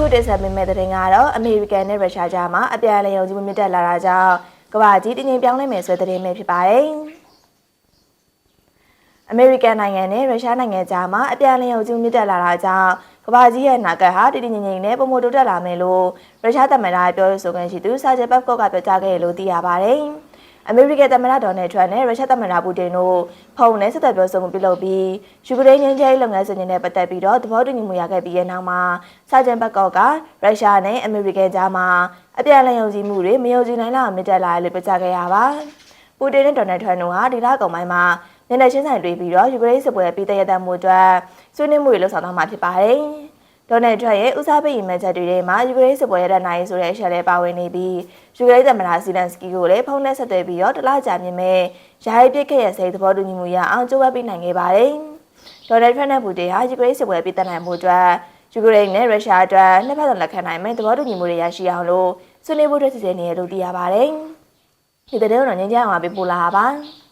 အခုတင်ဆက်ပေးမယ့်သတင်းကတော့အမေရိကန်နဲ့ရုရှားကြားမှာအပြန်အလှန်ယုံကြည်မှုမြင့်တက်လာတာကြောင့်ကမ္ဘာကြီးတည်ငြိမ်ပြောင်းလဲမယ်ဆိုတဲ့သတင်းပဲဖြစ်ပါတယ်။အမေရိကန်နိုင်ငံနဲ့ရုရှားနိုင်ငံကြားမှာအပြန်အလှန်ယုံကြည်မှုမြင့်တက်လာတာကြောင့်ကမ္ဘာကြီးရဲ့နာဂတ်ဟာတည်တည်ငြိမ်ငြိမ်နဲ့ပုံမတိုးတက်လာမယ်လို့ရုရှားသမ္မတပြောဆိုခွင့်ရှိသူဆာဂျယ်ဘတ်ကော့ကပြောကြားခဲ့တယ်လို့သိရပါတယ်။ အမေရိကန်သမ္မတဒေါ်နယ်ထရန့်နဲ့ရုရှားသမ္မတပူတင်တို့ဖုန်းနဲ့ဆက်သွယ်ပြောဆိုမှုပြုလုပ်ပြီးယူကရိန်းငြိမ်းချမ်းရေးလုပ်ငန်းစဉ်တွေနဲ့ပတ်သက်ပြီးတော့သဘောတူညီမှုရခဲ့ပြီးတဲ့နောက်မှာစာဂျန်ဘတ်ကော့ကရုရှားနဲ့အမေရိကန်ကြားမှာအပြန်အလှန်ယုံကြည်မှုတွေမယုံကြည်နိုင်လောက်မြင့်တက်လာတယ်လို့ပြောကြားခဲ့ရပါပူတင်နဲ့ဒေါ်နယ်ထရန့်တို့ဟာဒီလကုန်ပိုင်းမှာမျက်နှာချင်းဆိုင်တွေ့ပြီးတော့ယူကရိန်းစစ်ပွဲပြီးတရတဲ့မှုအတွက်ဆွေးနွေးမှုတွေလှုပ်ဆောင်သွားမှာဖြစ်ပါတယ် ဒေါ်နယ်ထရန့်ရဲ့ဦးစားပေးရည်မှန်းချက်တွေထဲမှာယူကရိန်းစစ်ပွဲရတဲ့နိုင်ဆိုတဲ့အချက်လေးပါဝင်နေပြီးယူကရိန်းသမ္မတဇီလန်စကီကိုလည်းဖုန်းနဲ့ဆက်သွယ်ပြီးတော့တလားကြာမြင့်မဲ့ယာယီပြစ်ခဲ့ရစိတ်သဘောတူညီမှုရအောင်ကြိုးပမ်းပေးနိုင်ခဲ့ပါတယ်။ဒေါ်နယ်ထရန့်နဲ့ပူတင်ဟာယူကရိန်းစစ်ပွဲပြီးတနိုင်မှုအတွက်ယူကရိန်းနဲ့ရုရှားအတွက်နှစ်ဖက်လက်ခံနိုင်မဲ့သဘောတူညီမှုတွေရရှိအောင်လို့ဆွေးနွေးဖို့အတွက်စီစဉ်နေရလို့သိရပါတယ်။ဒီတဲ့တော့ငင်းကြအောင်ပေးပို့လာပါ။